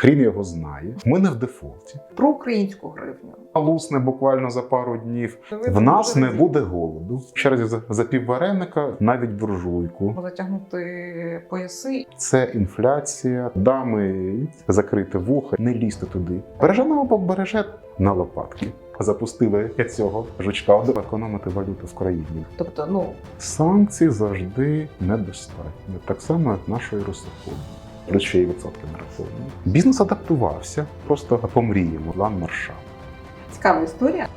Хрін його знає. Ми не в дефолті. Про українську гривню. А Лусне буквально за пару днів. Ви В нас не буде голоду. Через за, за піввареника навіть буржуйку. Затягнути пояси. Це інфляція, дами закрити вуха, не лізти туди. Береженого Бог береже на лопатки. Запустили цього жучка економити валюту в країні. Тобто, ну Санкцій завжди недостатньо, так само як нашої русофобії. Речей відсотки нараховані. Бізнес адаптувався, просто помріємо. План Маршал. цікава історія.